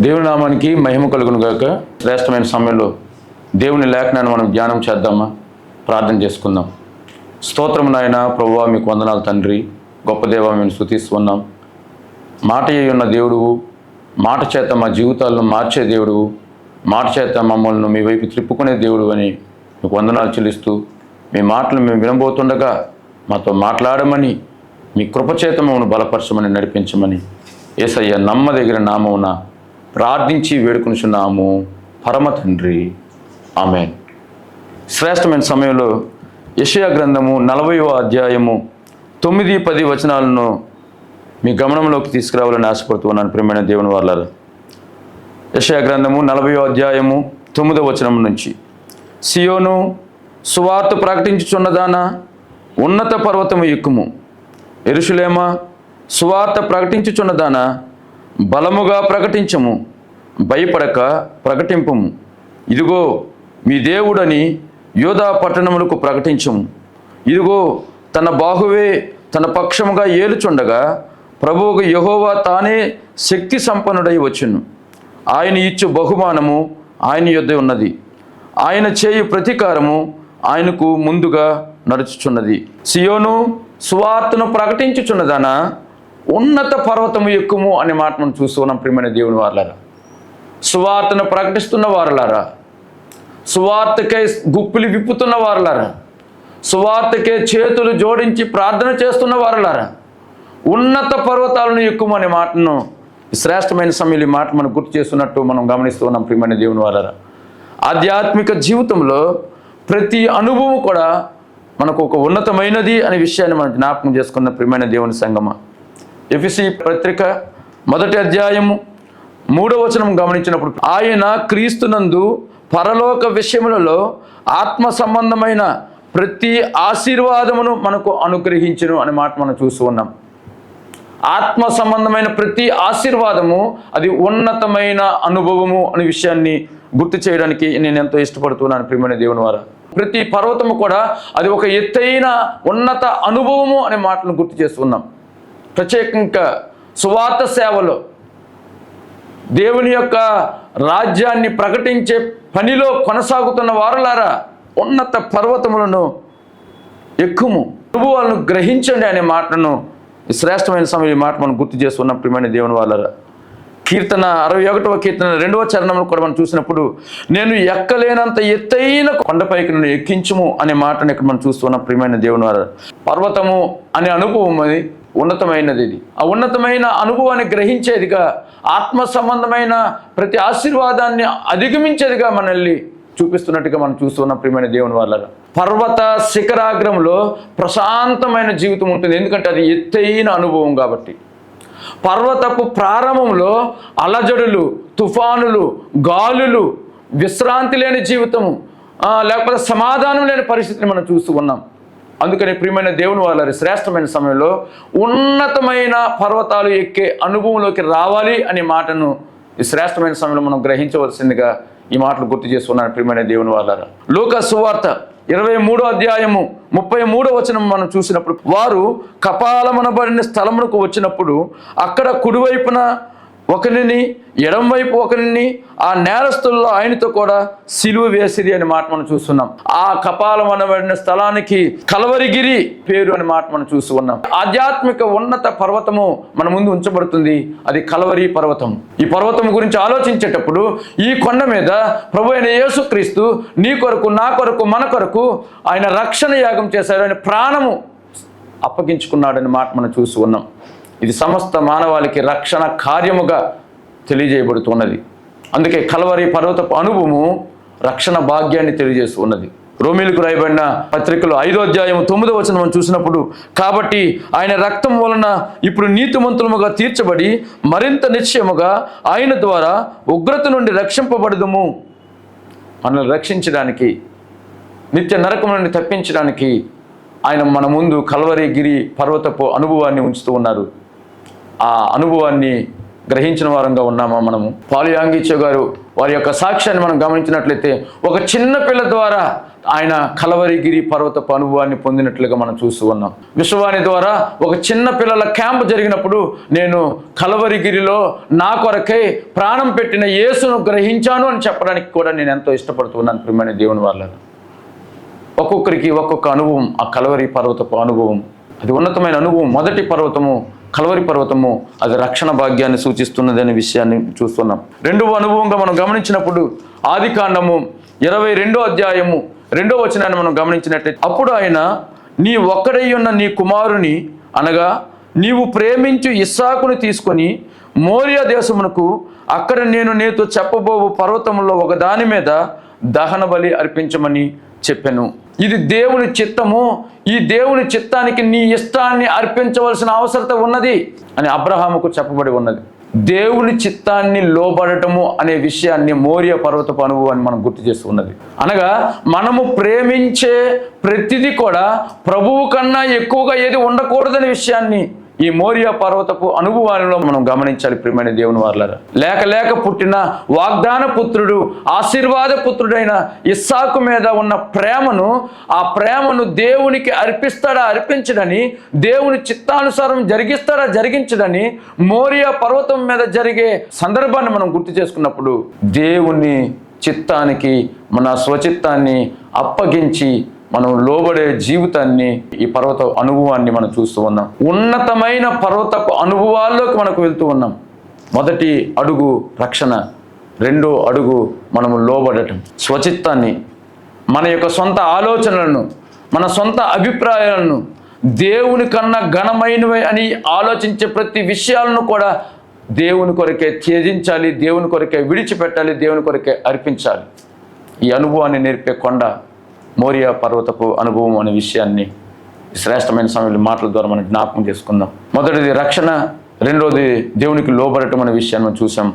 దేవుని నామానికి మహిమ కలుగును గాక. శ్రేష్టమైన సమయంలో దేవుని లేఖనాన్ని మనం ధ్యానం చేద్దామా? ప్రార్థన చేసుకుందాం. స్తోత్రం నాయన ప్రభువా మీకు వందనాలు తండ్రి. గొప్ప దేవ మేము స్థుతిస్తున్నాం మాట ఉన్న దేవుడు మాట చేత మా జీవితాలను మార్చే దేవుడు మాట చేత మమ్మల్ని మీ వైపు త్రిప్పుకునే దేవుడు అని మీకు వందనాలు చెల్లిస్తూ మీ మాటలు మేము వినబోతుండగా మాతో మాట్లాడమని మీ కృపచేత మమ్మల్ని బలపరచమని నడిపించమని ఏసయ్య నమ్మదగిన నామమున ప్రార్థించి వేడుకొనిచున్నాము. పరమ తండ్రి. ఆమె శ్రేష్టమైన సమయంలో యషయా గ్రంథము నలభైవ అధ్యాయము తొమ్మిది పది వచనాలను మీ గమనంలోకి తీసుకురావాలని ఆశపడుతున్నాను ప్రియమైన దేవుని వాళ్ళ యషయా గ్రంథము నలభై అధ్యాయము తొమ్మిదో వచనం నుంచి. సియోను సువార్త ప్రకటించుచున్నదానా ఉన్నత పర్వతము ఎక్కుము. ఎరుషులేమా సువార్త ప్రకటించుచున్నదానా బలముగా ప్రకటించము భయపడక ప్రకటింపము. ఇదిగో మీ దేవుడని యోధా పట్టణములకు ప్రకటించము. ఇదిగో తన బాహువే తన పక్షముగా ఏలుచుండగా ప్రభువుకు యహోవా తానే శక్తి సంపన్నుడై వచ్చును. ఆయన ఇచ్చు బహుమానము ఆయన యొద్ద ఉన్నది. ఆయన చేయు ప్రతీకారము ఆయనకు ముందుగా నడుచుచున్నది. సియోను స్వార్తను ప్రకటించుచున్నదానా? ఉన్నత పర్వతము ఎక్కుము అనే మాట మనం చూస్తున్నాం ప్రియమైన దేవుని వారులారా. సువార్తను ప్రకటిస్తున్న వారులారా. సువార్తకే గుప్పులు విప్పుతున్న వారులారా. సువార్తకే చేతులు జోడించి ప్రార్థన చేస్తున్న వారులారా. ఉన్నత పర్వతాలను ఎక్కుము అనే మాటను శ్రేష్టమైన సమయంలో ఈ మాట మనం గుర్తు చేస్తున్నట్టు మనం గమనిస్తున్నాం ప్రియమైన దేవుని వారరా ఆధ్యాత్మిక జీవితంలో ప్రతి అనుభవం కూడా మనకు ఒక ఉన్నతమైనది అనే విషయాన్ని మనం జ్ఞాపకం చేసుకున్న ప్రియమైన దేవుని సంగమ. ఎఫిసి పత్రిక మొదటి అధ్యాయము మూడవ వచనం గమనించినప్పుడు ఆయన క్రీస్తునందు పరలోక విషయములలో ఆత్మ సంబంధమైన ప్రతి ఆశీర్వాదమును మనకు అనుగ్రహించును అనే మాట మనం చూస్తూ ఉన్నాం. ఆత్మ సంబంధమైన ప్రతి ఆశీర్వాదము అది ఉన్నతమైన అనుభవము అనే విషయాన్ని గుర్తు చేయడానికి నేను ఎంతో ఇష్టపడుతున్నాను ప్రియమైన దేవుని వారా. ప్రతి పర్వతము కూడా అది ఒక ఎత్తైన ఉన్నత అనుభవము అనే మాటను గుర్తు చేస్తున్నాం ప్రత్యేకంగా సువార్త సేవలో దేవుని యొక్క రాజ్యాన్ని ప్రకటించే పనిలో కొనసాగుతున్న వారులారా ఉన్నత పర్వతములను ఎక్కుము. అనుభవాలను గ్రహించండి అనే మాటను ఈ శ్రేష్టమైన సమయం ఈ మాట మనం గుర్తు చేసుకున్న ప్రియమైన దేవుని వాళ్ళరా. కీర్తన అరవై ఒకటవ కీర్తన రెండవ చరణంలో కూడా మనం చూసినప్పుడు నేను ఎక్కలేనంత ఎత్తైన కొండపైకి నన్ను ఎక్కించుము అనే మాటను ఇక్కడ మనం చూస్తున్నాం ప్రియమైన దేవుని వారు పర్వతము అనే అనుభవం అది ఉన్నతమైనది ఇది. ఆ ఉన్నతమైన అనుభవాన్ని గ్రహించేదిగా ఆత్మ సంబంధమైన ప్రతి ఆశీర్వాదాన్ని అధిగమించేదిగా మనల్ని చూపిస్తున్నట్టుగా మనం చూస్తున్న ప్రియమైన దేవుని వాళ్ళ పర్వత శిఖరాగ్రంలో ప్రశాంతమైన జీవితం ఉంటుంది. ఎందుకంటే అది ఎత్తైన అనుభవం కాబట్టి. పర్వతపు ప్రారంభంలో అలజడులు తుఫానులు గాలులు విశ్రాంతి లేని జీవితము లేకపోతే సమాధానం లేని పరిస్థితిని మనం చూస్తూ ఉన్నాం. అందుకని ప్రియమైన దేవుని వాళ్ళ శ్రేష్టమైన సమయంలో ఉన్నతమైన పర్వతాలు ఎక్కే అనుభవంలోకి రావాలి అనే మాటను ఈ శ్రేష్టమైన సమయంలో మనం గ్రహించవలసిందిగా ఈ మాటలు గుర్తు చేసుకున్నాను ప్రియమైన దేవుని వాళ్ళ లోక సువార్త ఇరవై మూడో అధ్యాయము ముప్పై మూడో వచనం మనం చూసినప్పుడు వారు కపాలమనబడిన స్థలమునకు వచ్చినప్పుడు అక్కడ కుడివైపున ఒకరిని ఎడంవైపు ఒకరిని ఆ నేరస్తుల్లో ఆయనతో కూడా సిలువ వేసిరి అనే మాట మనం చూస్తున్నాం. ఆ కపాలం అనబడిన స్థలానికి కలవరిగిరి పేరు అనే మాట మనం చూస్తూ ఉన్నాం ఆధ్యాత్మిక ఉన్నత పర్వతము మన ముందు ఉంచబడుతుంది. అది కలవరి పర్వతం. ఈ పర్వతం గురించి ఆలోచించేటప్పుడు ఈ కొండ మీద ప్రభు అయిన యేసుక్రీస్తు నీ కొరకు నా కొరకు మన కొరకు ఆయన రక్షణ యాగం చేశారు. ఆయన ప్రాణము అప్పగించుకున్నాడని మాట మనం చూసి ఉన్నాం ఇది సమస్త మానవాళికి రక్షణ కార్యముగా తెలియజేయబడుతున్నది. అందుకే కలవరి పర్వతపు అనుభవము రక్షణ భాగ్యాన్ని తెలియజేస్తున్నది రోమిలకు రాయబడిన పత్రికలో ఐదో అధ్యాయం తొమ్మిదో వచనం మనం చూసినప్పుడు కాబట్టి ఆయన రక్తం వలన ఇప్పుడు నీతిమంతులముగా తీర్చబడి మరింత నిశ్చయముగా ఆయన ద్వారా ఉగ్రత నుండి రక్షింపబడదుము. మనల్ని రక్షించడానికి నిత్య నరకం నుండి తప్పించడానికి ఆయన మన ముందు కల్వరిగిరి పర్వతపు అనుభవాన్ని ఉంచుతూ ఉన్నారు. ఆ అనుభవాన్ని గ్రహించిన వారంగా ఉన్నామా మనము? పాలు యాంగిచో గారు వారి యొక్క సాక్ష్యాన్ని మనం గమనించినట్లయితే ఒక చిన్న పిల్ల ద్వారా ఆయన కలవరిగిరి పర్వతపు అనుభవాన్ని పొందినట్లుగా మనం చూస్తూ ఉన్నాం. విశ్వవాణి ద్వారా ఒక చిన్న పిల్లల క్యాంప్ జరిగినప్పుడు నేను కలవరిగిరిలో నా కొరకై ప్రాణం పెట్టిన యేసును గ్రహించాను అని చెప్పడానికి కూడా నేను ఎంతో ఇష్టపడుతున్నాను ప్రియమైన దేవుని వాళ్ళ ఒక్కొక్కరికి ఒక్కొక్క అనుభవం ఆ కలవరి పర్వతపు అనుభవం. అది ఉన్నతమైన అనుభవం మొదటి పర్వతము కలవరి పర్వతము అది రక్షణ భాగ్యాన్ని సూచిస్తున్నది అనే విషయాన్ని చూస్తున్నాం. రెండవ అనుభవంగా మనం గమనించినప్పుడు ఆది కాండము ఇరవై రెండో అధ్యాయము రెండో వచనాన్ని మనం గమనించినట్లయితే అప్పుడు ఆయన నీ ఒక్కడై ఉన్న నీ కుమారుని అనగా నీవు ప్రేమించు ఇస్సాకుని తీసుకొని మోరియా దేశమునకు అక్కడ నేను నీతో చెప్పబోవు పర్వతములో ఒక దాని మీద దహన బలి అర్పించమని చెప్పాను. ఇది దేవుని చిత్తము. ఈ దేవుని చిత్తానికి నీ ఇష్టాన్ని అర్పించవలసిన అవసరత ఉన్నది అని అబ్రహాముకు చెప్పబడి ఉన్నది. దేవుని చిత్తాన్ని లోబడటము అనే విషయాన్ని మోరియ పర్వతపు అనుభవాన్ని మనం గుర్తు చేసుకున్నది అనగా మనము ప్రేమించే ప్రతిదీ కూడా ప్రభువు కన్నా ఎక్కువగా ఏది ఉండకూడదనే విషయాన్ని ఈ మోరియా పర్వతపు అనుభవాలలో మనం గమనించాలి ప్రియమైన దేవుని వారులారా. లేక లేక పుట్టిన వాగ్దాన పుత్రుడు ఆశీర్వాద పుత్రుడైన ఇస్సాకు మీద ఉన్న ప్రేమను ఆ ప్రేమను దేవునికి అర్పిస్తాడా అర్పించడని దేవుని చిత్తానుసారం జరిగిస్తాడా జరిగించడని మోరియా పర్వతం మీద జరిగే సందర్భాన్ని మనం గుర్తు చేసుకున్నప్పుడు దేవుని చిత్తానికి మన స్వచిత్తాన్ని అప్పగించి మనం లోబడే జీవితాన్ని ఈ పర్వత అనుభవాన్ని మనం చూస్తూ ఉన్నాం. ఉన్నతమైన పర్వతపు అనుభవాల్లోకి మనకు వెళ్తూ ఉన్నాం. మొదటి అడుగు రక్షణ రెండో అడుగు మనము లోబడటం. స్వచిత్తాన్ని మన యొక్క సొంత ఆలోచనలను మన సొంత అభిప్రాయాలను దేవుని కన్నా ఘనమైనవి అని ఆలోచించే ప్రతి విషయాలను కూడా దేవుని కొరకే త్యజించాలి దేవుని కొరకే విడిచిపెట్టాలి దేవుని కొరకే అర్పించాలి. ఈ అనుభవాన్ని నేర్పే కొండ మోరియా పర్వతపు అనుభవం అనే విషయాన్ని శ్రేష్టమైన సమయంలో మాటల ద్వారా మనం జ్ఞాపకం చేసుకుందాం. మొదటిది రక్షణ రెండోది దేవునికి లోబడటం అనే విషయాన్ని మనం చూసాం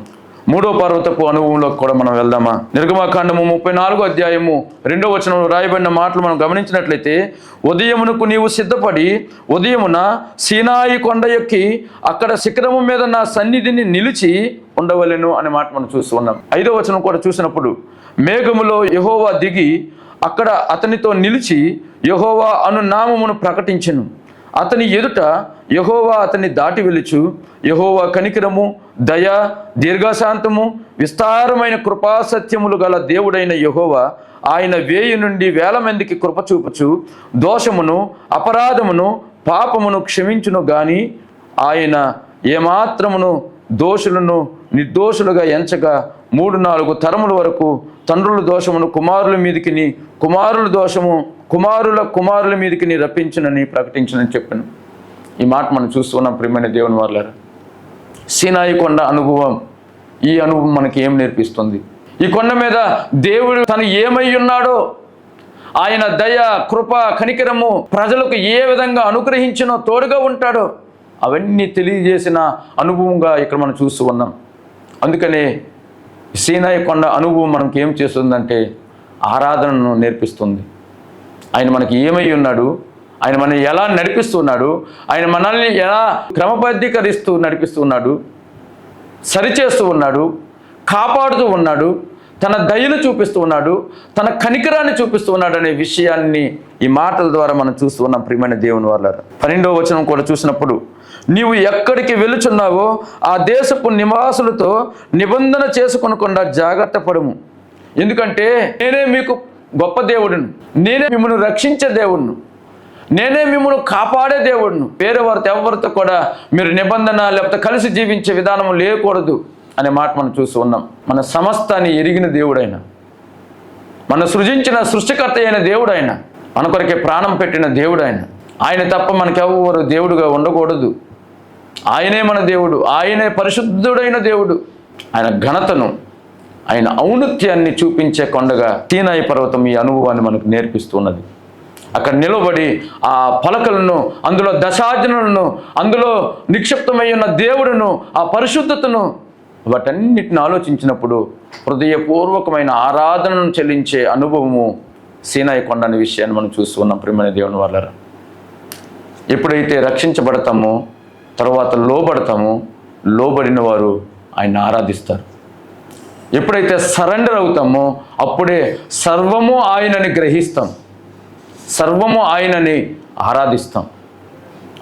మూడో పర్వతపు అనుభవంలో కూడా మనం వెళ్దామా? నిర్గమాకాండము ముప్పై నాలుగో అధ్యాయము రెండో వచనంలో రాయబడిన మాటలు మనం గమనించినట్లయితే ఉదయమునకు నీవు సిద్ధపడి ఉదయమున సీనాయి కొండ ఎక్కి అక్కడ శిఖరము మీద నా సన్నిధిని నిలిచి ఉండవలెను అనే మాట మనం చూస్తూ ఉన్నాం. ఐదో వచనం కూడా చూసినప్పుడు మేఘములో యహోవా దిగి అక్కడ అతనితో నిలిచి యహోవా అను నామమును ప్రకటించను. అతని ఎదుట యహోవా అతన్ని దాటి వెలుచు యహోవా కనికరము దయ దీర్ఘశాంతము విస్తారమైన కృపాసత్యములు గల దేవుడైన యహోవా ఆయన వేయి నుండి వేల మందికి కృప చూపుచు. దోషమును అపరాధమును పాపమును క్షమించును గాని ఆయన ఏమాత్రమును దోషులను నిర్దోషులుగా ఎంచగా మూడు నాలుగు తరముల వరకు తండ్రుల దోషమును కుమారుల మీదికి కుమారుల దోషము కుమారుల కుమారుల మీదికి రప్పించునని ప్రకటించనని చెప్పాను. ఈ మాట మనం చూస్తున్నాం ప్రియమైన దేవుని వాళ్ళారా సీనాయి కొండ అనుభవం ఈ అనుభవం మనకి ఏం నేర్పిస్తుంది? ఈ కొండ మీద దేవుడు తను ఏమై ఉన్నాడో ఆయన దయ కృప కనికరము ప్రజలకు ఏ విధంగా అనుగ్రహించినో తోడుగా ఉంటాడో అవన్నీ తెలియజేసిన అనుభవంగా ఇక్కడ మనం చూస్తూ ఉన్నాం. అందుకనే సీనాయి కొండ అనుభవం మనకి ఏం చేస్తుందంటే ఆరాధనను నేర్పిస్తుంది. ఆయన మనకి ఏమై ఉన్నాడు? ఆయన మనల్ని ఎలా నడిపిస్తున్నాడు? ఆయన మనల్ని ఎలా క్రమబద్ధీకరిస్తూ నడిపిస్తున్నాడు? సరిచేస్తూ ఉన్నాడు? కాపాడుతూ ఉన్నాడు? తన దయను చూపిస్తూ ఉన్నాడు? తన కనికరాన్ని చూపిస్తూ ఉన్నాడు అనే విషయాన్ని ఈ మాటల ద్వారా మనం చూస్తూ ఉన్నాం ప్రియమైన దేవుని వాళ్ళ పన్నెండవ వచనం కూడా చూసినప్పుడు నీవు ఎక్కడికి వెలుచున్నావో ఆ దేశపు నివాసులతో నిబంధన చేసుకునకుండా జాగ్రత్త పడము. ఎందుకంటే నేనే మీకు గొప్ప దేవుడును. నేనే మిమ్మల్ని రక్షించే దేవుడును. నేనే మిమ్మల్ని కాపాడే దేవుడును. వేరే వారితో ఎవరితో కూడా మీరు నిబంధన లేకపోతే కలిసి జీవించే విధానం లేకూడదు అనే మాట మనం చూస్తూ ఉన్నాం. మన సమస్తాన్ని ఎరిగిన దేవుడైన. మన సృజించిన సృష్టికర్త అయిన దేవుడైన. మన కొరకే ప్రాణం పెట్టిన దేవుడైన. ఆయన తప్ప మనకెవరు దేవుడుగా ఉండకూడదు. ఆయనే మన దేవుడు ఆయనే పరిశుద్ధుడైన దేవుడు. ఆయన ఘనతను ఆయన ఔన్నత్యాన్ని చూపించే కొండగా తీనాయి పర్వతం ఈ అనుభవాన్ని మనకు నేర్పిస్తున్నది. అక్కడ నిలబడి ఆ పలకలను అందులో దశాజనులను అందులో నిక్షిప్తమై ఉన్న దేవుడును ఆ పరిశుద్ధతను వాటన్నిటిని ఆలోచించినప్పుడు హృదయపూర్వకమైన ఆరాధనను చెల్లించే అనుభవము సీనాయి కొండ అనే విషయాన్ని మనం చూస్తున్నాం ప్రియమైన దేవుని వాళ్ళరా ఎప్పుడైతే రక్షించబడతామో తర్వాత లోబడతామో లోబడిన వారు ఆయన ఆరాధిస్తారు. ఎప్పుడైతే సరెండర్ అవుతామో అప్పుడే సర్వము ఆయనని గ్రహిస్తాం. సర్వము ఆయనని ఆరాధిస్తాం.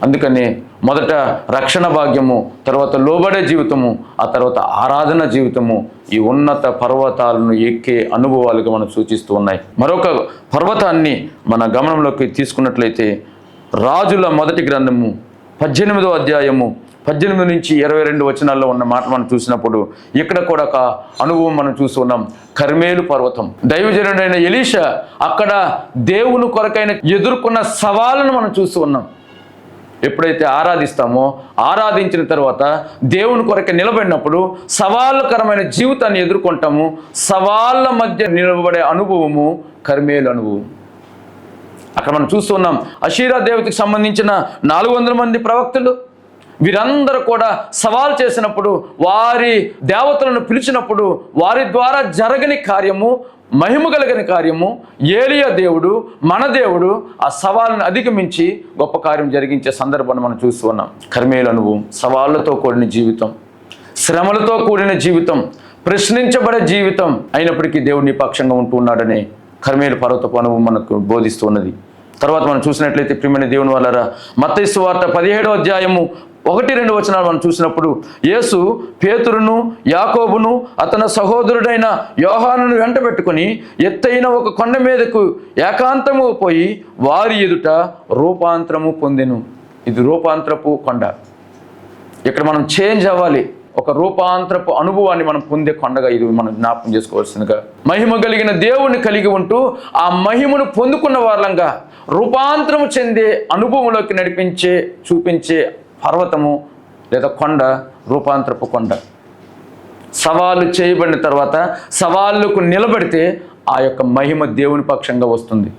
అందుకని మొదట రక్షణ భాగ్యము తర్వాత లోబడే జీవితము ఆ తర్వాత ఆరాధన జీవితము ఈ ఉన్నత పర్వతాలను ఎక్కే అనుభవాలుగా మనం సూచిస్తూ ఉన్నాయి. మరొక పర్వతాన్ని మన గమనంలోకి తీసుకున్నట్లయితే రాజుల మొదటి గ్రంథము పద్దెనిమిదో అధ్యాయము పద్దెనిమిది నుంచి ఇరవై రెండు వచనాల్లో ఉన్న మాట మనం చూసినప్పుడు ఇక్కడ కూడా ఒక అనుభవం మనం చూస్తున్నాం కర్మేలు పర్వతం. దైవజనుడైన ఎలీష అక్కడ దేవుని కొరకైన ఎదుర్కొన్న సవాళ్ళను మనం చూస్తూ ఉన్నాం. ఎప్పుడైతే ఆరాధిస్తామో ఆరాధించిన తర్వాత దేవుని కొరకు నిలబడినప్పుడు సవాళ్ళకరమైన జీవితాన్ని ఎదుర్కొంటాము. సవాళ్ళ మధ్య నిలబడే అనుభవము కర్మేలు అనుభవం. అక్కడ మనం చూస్తున్నాం అషీరా దేవతకు సంబంధించిన నాలుగు వందల మంది ప్రవక్తలు. వీరందరూ కూడా సవాల్ చేసినప్పుడు వారి దేవతలను పిలిచినప్పుడు వారి ద్వారా జరగని కార్యము మహిమ కలిగిన కార్యము ఏలియా దేవుడు మన దేవుడు ఆ సవాళ్ళను అధిగమించి గొప్ప కార్యం జరిగించే సందర్భాన్ని మనం చూస్తూ ఉన్నాం. కర్మేలు అనుభవం సవాళ్ళతో కూడిన జీవితం శ్రమలతో కూడిన జీవితం ప్రశ్నించబడే జీవితం అయినప్పటికీ దేవుడు పక్షంగా ఉంటూ ఉన్నాడని కర్మేలు పర్వతపు అనుభవం మనకు బోధిస్తూ ఉన్నది. తర్వాత మనం చూసినట్లయితే ప్రియమైన దేవుని వాళ్ళరా మత్తైసు వార్త పదిహేడో అధ్యాయము ఒకటి రెండు వచనాలు మనం చూసినప్పుడు యేసు పేతురును యాకోబును అతని సహోదరుడైన యోహానును వెంట పెట్టుకుని ఎత్తైన ఒక కొండ మీదకు ఏకాంతము పోయి వారి ఎదుట రూపాంతరము పొందెను. ఇది రూపాంతరపు కొండ. ఇక్కడ మనం చేంజ్ అవ్వాలి. ఒక రూపాంతరపు అనుభవాన్ని మనం పొందే కొండగా ఇది మనం జ్ఞాపకం చేసుకోవాల్సిందిగా. మహిమ కలిగిన దేవుణ్ణి కలిగి ఉంటూ ఆ మహిమను పొందుకున్న వాళ్ళంగా రూపాంతరము చెందే అనుభవంలోకి నడిపించే చూపించే పర్వతము లేదా కొండ రూపాంతరపు కొండ. సవాళ్ళు చేయబడిన తర్వాత సవాళ్ళకు నిలబడితే ఆ యొక్క మహిమ దేవుని పక్షంగా వస్తుంది.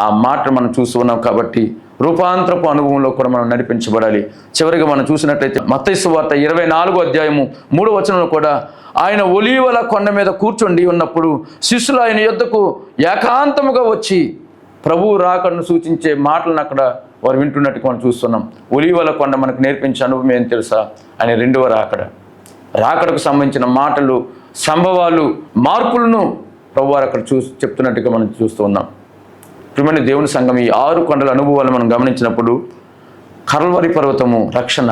ఆ మాట మనం చూస్తున్నాం కాబట్టి రూపాంతరపు అనుభవంలో కూడా మనం నడిపించబడాలి. చివరిగా మనం చూసినట్లయితే మత్తైసు వార్త ఇరవై నాలుగో అధ్యాయము మూడో వచనంలో కూడా ఆయన ఒలీవల కొండ మీద కూర్చుండి ఉన్నప్పుడు శిష్యులు ఆయన యొద్దకు ఏకాంతముగా వచ్చి ప్రభువు రాకడను సూచించే మాటలను అక్కడ వారు వింటున్నట్టుగా మనం చూస్తున్నాం. ఒలీవల కొండ మనకు నేర్పించే అనుభవం ఏం తెలుసా? ఆయన రెండవ రాకడ. రాకడకు సంబంధించిన మాటలు సంభవాలు మార్పులను ప్రభువారు అక్కడ చూ చెప్తున్నట్టుగా మనం చూస్తూ ఉన్నాం. ప్రియమైన దేవుని సంఘం ఈ ఆరు కొండల అనుభవాలు మనం గమనించినప్పుడు కర్వరి పర్వతము రక్షణ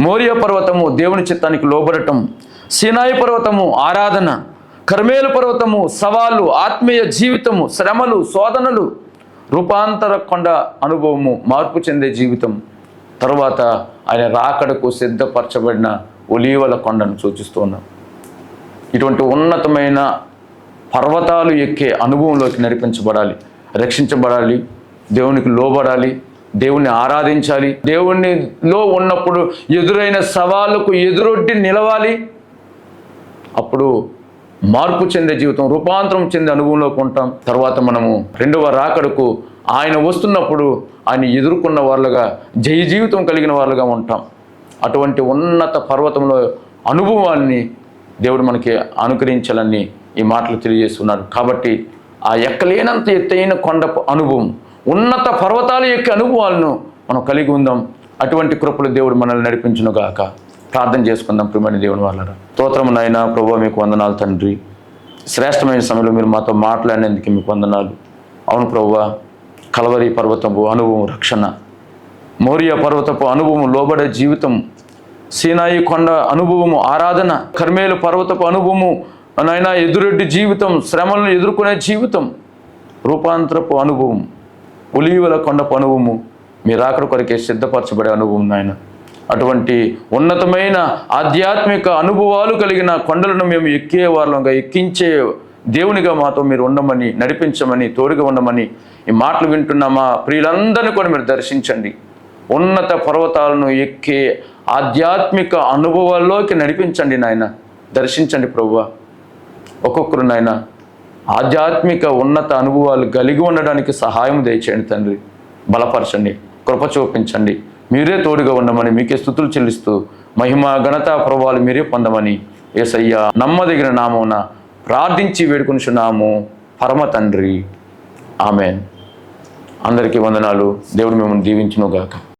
మోరియ పర్వతము దేవుని చిత్తానికి లోబడటం సినాయి పర్వతము ఆరాధన కర్మేలు పర్వతము సవాళ్ళు ఆత్మీయ జీవితము శ్రమలు శోధనలు రూపాంతర కొండ అనుభవము మార్పు చెందే జీవితం. తరువాత ఆయన రాకడకు సిద్ధపరచబడిన ఒలీవల కొండను సూచిస్తున్నాం ఇటువంటి ఉన్నతమైన పర్వతాలు ఎక్కే అనుభవంలోకి నడిపించబడాలి. రక్షించబడాలి. దేవునికి లోబడాలి. దేవుణ్ణి ఆరాధించాలి. దేవునిలో ఉన్నప్పుడు ఎదురైన సవాళ్ళకు ఎదురొడ్డి నిలవాలి. అప్పుడు మార్పు చెందే జీవితం రూపాంతరం చెందే అనుభవంలోకి ఉంటాం. తర్వాత మనము రెండవ రాకడకు ఆయన వస్తున్నప్పుడు ఆయన ఎదుర్కొన్న వాళ్ళుగా జయ జీవితం కలిగిన వాళ్ళుగా ఉంటాం. అటువంటి ఉన్నత పర్వతంలో అనుభవాన్ని దేవుడు మనకి అనుకరించాలని ఈ మాటలు తెలియజేస్తున్నారు. కాబట్టి ఆ ఎక్కలేనంత ఎత్తైన కొండ అనుభవం ఉన్నత పర్వతాలు ఎక్కే అనుభవాలను మనం కలిగి ఉందాం. అటువంటి కృపలు దేవుడు మనల్ని నడిపించును గాక. ప్రార్థన చేసుకుందాం ప్రియమైన దేవుని వాళ్ళ స్తోత్రము నాయన ప్రభు మీకు వందనాలు తండ్రి. శ్రేష్టమైన సమయంలో మీరు మాతో మాట్లాడినందుకు మీకు వందనాలు. అవును ప్రభువ కలవరి పర్వతపు అనుభవం రక్షణ మౌర్య పర్వతపు అనుభవం లోబడే జీవితం సీనాయి కొండ అనుభవము ఆరాధన కర్మేలు పర్వతపు అనుభవము నాయన ఎదురెడ్డి జీవితం శ్రమలను ఎదుర్కొనే జీవితం రూపాంతరపు అనుభవం ఒలీవల కొండపు అనుభవము మీరు ఆఖరి కొరకే సిద్ధపరచబడే అనుభవం నాయన. అటువంటి ఉన్నతమైన ఆధ్యాత్మిక అనుభవాలు కలిగిన కొండలను మేము ఎక్కే వాళ్ళంగా ఎక్కించే దేవునిగా మాతో మీరు ఉండమని నడిపించమని తోడుగా ఉండమని ఈ మాటలు వింటున్న మా ప్రియులందరినీ కూడా మీరు దర్శించండి. ఉన్నత పర్వతాలను ఎక్కే ఆధ్యాత్మిక అనుభవాల్లోకి నడిపించండి నాయన. దర్శించండి ప్రభువా. ఒక్కొక్కరు నాయన ఆధ్యాత్మిక ఉన్నత అనుభవాలు కలిగి ఉండడానికి సహాయం దయచేయండి తండ్రి. బలపరచండి కృప చూపించండి. మీరే తోడుగా ఉండమని మీకే స్థుతులు చెల్లిస్తూ మహిమ ఘనత ప్రభావాలు మీరే పొందమని ఏసయ్య నమ్మదగిన నామమున ప్రార్థించి వేడుకొనిచున్నాము. పరమ తండ్రి. ఆమెన్. అందరికీ వందనాలు. దేవుడు మిమ్మల్ని దీవించునుగాక.